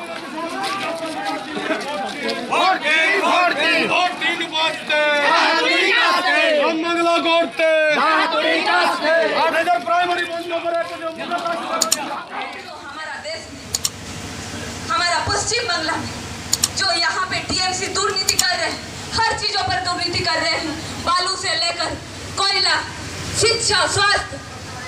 ಮಂಗಲ तो हमारा देश हमारा पश्चिम बांग्ला में जो यहाँ पे टीएमसी दुर्नीति कर रहे हैं, हर चीज़ों पर दुर्नीति कर रहे हैं, बालू से लेकर कोयला, शिक्षा, स्वास्थ्य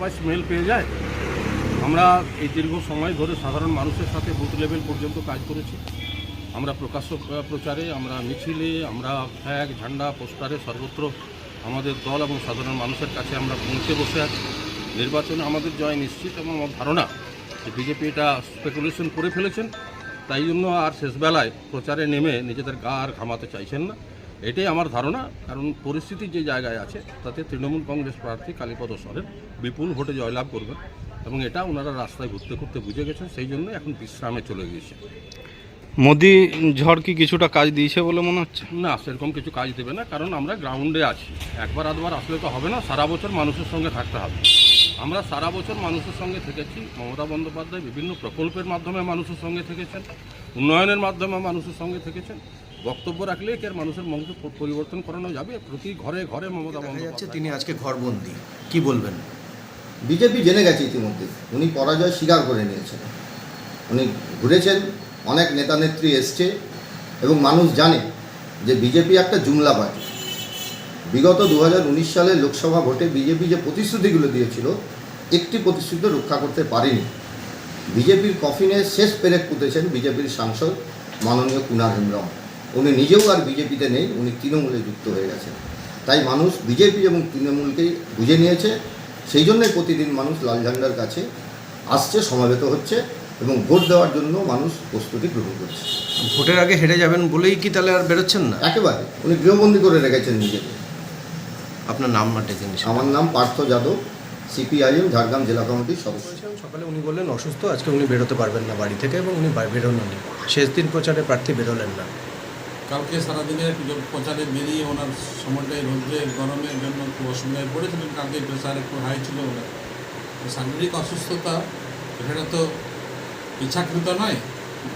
সবাই স্মেল পেয়ে যায়। আমরা এই দীর্ঘ সময় ধরে সাধারণ মানুষের সাথে বুথ লেভেল পর্যন্ত কাজ করেছি। আমরা প্রকাশ্য প্রচারে, আমরা মিছিলে, আমরা ফ্ল্যাগ ঝান্ডা, পোস্টারে সর্বত্র আমাদের দল এবং সাধারণ মানুষের কাছে আমরা পৌঁছে বসে আছি। নির্বাচনে আমাদের জয় নিশ্চিত এবং আমার ধারণা যে বিজেপি এটা স্পেকুলেশন করে ফেলেছেন। তাই জন্য আর শেষবেলায় প্রচারে নেমে নিজেদের গা আর ঘামাতে চাইছেন না। এটাই আমার ধারণা কারণ পরিস্থিতি যে জায়গায় আছে তাতে তৃণমূল কংগ্রেস প্রার্থী কালীপদ সরেন বিপুল ভোটে জয়লাভ করবেন এবং এটা ওনারা রাস্তায় ঘুরতে ঘুরতে বুঝে গেছেন সেই জন্য এখন বিশ্রামে চলে গিয়েছে। মোদি ঝড় কি কিছুটা কাজ দিয়েছে বলে মনে হচ্ছে? না সেরকম কিছু কাজ দেবে না কারণ আমরা গ্রাউন্ডে আছি। একবার আধবার আসলে তো হবে না সারা বছর মানুষের সঙ্গে থাকতে হবে। আমরা সারা বছর মানুষের সঙ্গে থেকেছি মমতা বন্দ্যোপাধ্যায় বিভিন্ন প্রকল্পের মাধ্যমে মানুষের সঙ্গে থেকেছেন উন্নয়নের মাধ্যমে মানুষের সঙ্গে থেকেছেন। বক্তব্য রাখলে কি আর মানুষের মঙ্গ পরিবর্তন করানো যাবে? প্রতি ঘরে ঘরে মমতা যাচ্ছে তিনি আজকে ঘরবন্দি। কি বলবেন? বিজেপি জেনে গেছে ইতিমধ্যে। উনি পরাজয় স্বীকার করে নিয়েছেন। উনি ঘুরেছেন অনেক নেতা নেত্রী এসছে এবং মানুষ জানে যে বিজেপি একটা জুমলা পার্টি। বিগত দু হাজার উনিশ সালে লোকসভা ভোটে বিজেপি যে প্রতিশ্রুতিগুলো দিয়েছিল একটি প্রতিশ্রুতি রক্ষা করতে পারেনি। বিজেপির কফিনে শেষ পেরেক পুঁতেছেন বিজেপির সাংসদ মাননীয় কুনার হেমব্রম। উনি নিজেও আর বিজেপিতে নেই উনি তৃণমূলে যুক্ত হয়ে গেছেন। তাই মানুষ বিজেপি এবং তৃণমূলকেই বুঝে নিয়েছে সেই জন্যই প্রতিদিন মানুষ লাল ঝান্ডার কাছে আসছে সমাবেত হচ্ছে এবং ভোট দেওয়ার জন্য মানুষ প্রস্তুতি গ্রহণ করছে। ভোটের আগে হেরে যাবেন বলেই কি তাহলে আর বেরোচ্ছেন না? একেবারে। উনি গৃহবন্দী করে রেখেছেন নিজেকে। আপনার নাম মাঠে জিনিস আমার নাম পার্থ যাদব সিপিআইএম ঝাড়গ্রাম জেলা কমিটির সদস্য। সকালে উনি বললেন অসুস্থ আজকে উনি বেরোতে পারবেন না বাড়ি থেকে এবং উনি বেরোননি শেষ দিন প্রচারে প্রার্থী বেরোলেন না। কালকে সারাদিনের জ- প্রচারে বেরিয়ে ওনার সময়টাই রোদ্রে গরমের জন্য একটু অসুবিধায় পড়েছিলেন। কালকে প্রেশার একটু হাই ছিল ওনার। শারীরিক অসুস্থতা এটা তো ইচ্ছাকৃত নয়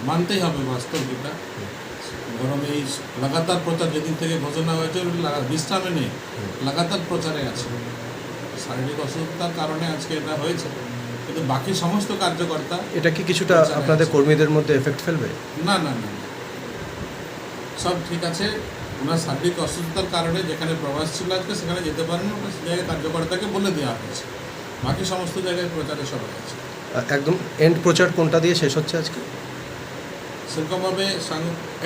মানতেই হবে বাস্তব যেটা গরমে এই লাগাতার প্রচার যেদিন থেকে ঘোষণা হয়েছে বিশ্রামে নেই লাগাতার প্রচারে আছে। শারীরিক অসুস্থতার কারণে আজকে এটা হয়েছে। কিন্তু বাকি সমস্ত কার্যকর্তা এটা কি কিছুটা আপনাদের কর্মীদের মধ্যে এফেক্ট ফেলবে? না না না। সব ঠিক আছে। ওনার শারীরিক অসুস্থতার কারণে যেখানে প্রবাস ছিল আজকে সেখানে যেতে পারেন ওনার সে জায়গায় কার্যকর্তাকে বলে দেওয়া হয়েছে। বাকি সমস্ত জায়গায় প্রচারে সবাই আছে। একদম এন্ড প্রচার কোনটা দিয়ে শেষ হচ্ছে আজকে? সেরকমভাবে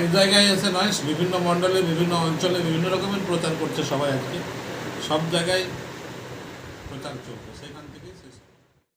এক জায়গায় এসে নয় বিভিন্ন মণ্ডলে বিভিন্ন অঞ্চলে বিভিন্ন রকমের প্রচার করছে সবাই আজকে। সব জায়গায় প্রচার চলবে সেখান থেকে